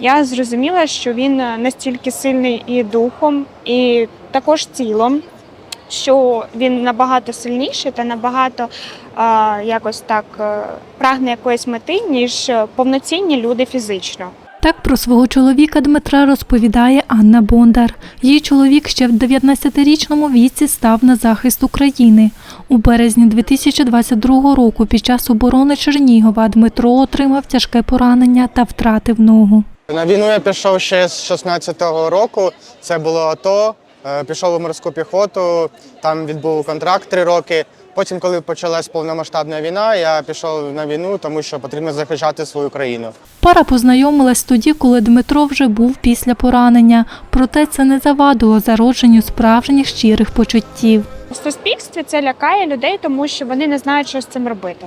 Я зрозуміла, що він настільки сильний і духом, і також тілом, що він набагато сильніший та набагато а, якось так е, прагне якоїсь мети, ніж е, повноцінні люди фізично. Так про свого чоловіка Дмитра розповідає Анна Бондар. Її чоловік ще в 19-річному віці став на захист України. У березні 2022 року під час оборони Чернігова Дмитро отримав тяжке поранення та втратив ногу. На війну я пішов ще з 16-го року. Це було АТО. Е, Пішов у морську піхоту, там відбув контракт три роки. Потім, коли почалась повномасштабна війна, я пішов на війну, тому що потрібно захищати свою країну. Пара познайомилась тоді, коли Дмитро вже був після поранення. Проте це не завадило зародженню справжніх щирих почуттів. В суспільстві це лякає людей, тому що вони не знають, що з цим робити.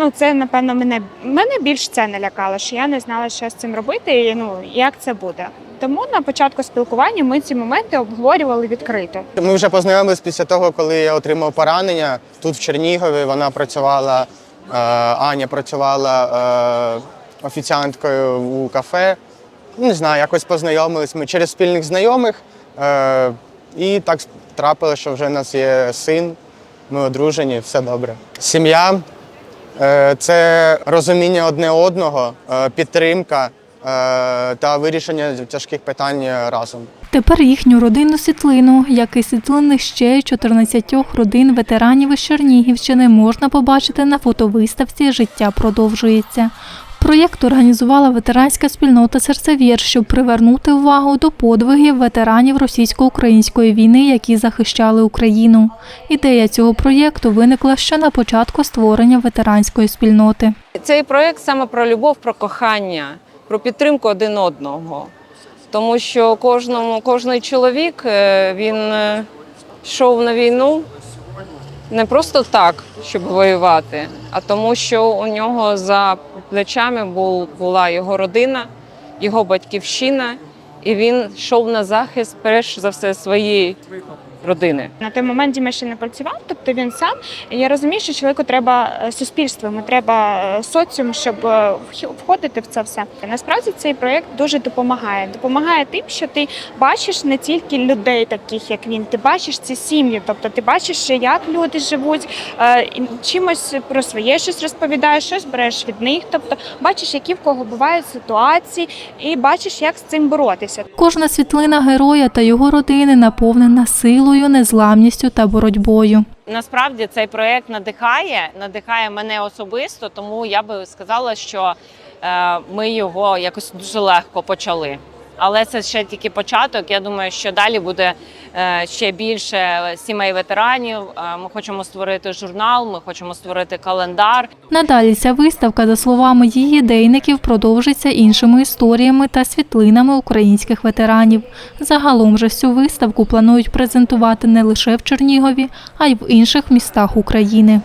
Ну, це, напевно, мене, мене більш це не лякало, що я не знала, що з цим робити і ну, як це буде. Тому на початку спілкування ми ці моменти обговорювали відкрито. Ми вже познайомились після того, коли я отримав поранення. Тут в Чернігові вона працювала, е, Аня працювала е, офіціанткою у кафе. Не знаю, якось познайомились ми через спільних знайомих. Е, і так трапилося, що вже в нас є син, ми одружені, все добре. Сім'я це розуміння одне одного, е, підтримка е, та вирішення тяжких питань разом. Тепер їхню родинну світлину, як і світлини ще й 14 родин ветеранів із Чернігівщини, можна побачити на фотовиставці Життя продовжується. Проєкт організувала ветеранська спільнота Серцевір, щоб привернути увагу до подвигів ветеранів російсько-української війни, які захищали Україну. Ідея цього проєкту виникла ще на початку створення ветеранської спільноти. Цей проект саме про любов, про кохання, про підтримку один одного. Тому що кожному, кожний чоловік е, він е, йшов на війну не просто так, щоб воювати, а тому, що у нього за плечами був, була його родина, його батьківщина, і він йшов на захист перш за все своєї родини. На той момент Діма ще не працював, тобто він сам. І я розумію, що чоловіку треба е, суспільство, йому треба е, соціум, щоб е, входити в це все. Насправді цей проєкт дуже допомагає. Допомагає тим, що ти бачиш не тільки людей, таких як він, ти бачиш ці сім'ї, тобто ти бачиш, як люди живуть, чимось про своє щось розповідаєш, щось береш від них. Тобто бачиш, які в кого бувають ситуації, і бачиш, як з цим боротися. Кожна світлина героя та його родини наповнена силою, незламністю та боротьбою. Насправді цей проект надихає, надихає мене особисто, тому я би сказала, що е, ми його якось дуже легко почали. Але це ще тільки початок. Я думаю, що далі буде е, ще більше сімей ветеранів. Е, Ми хочемо створити журнал, ми хочемо створити календар. Надалі ця виставка, за словами її ідейників, продовжиться іншими історіями та світлинами українських ветеранів. Загалом же всю виставку планують презентувати не лише в Чернігові, а й в інших містах України.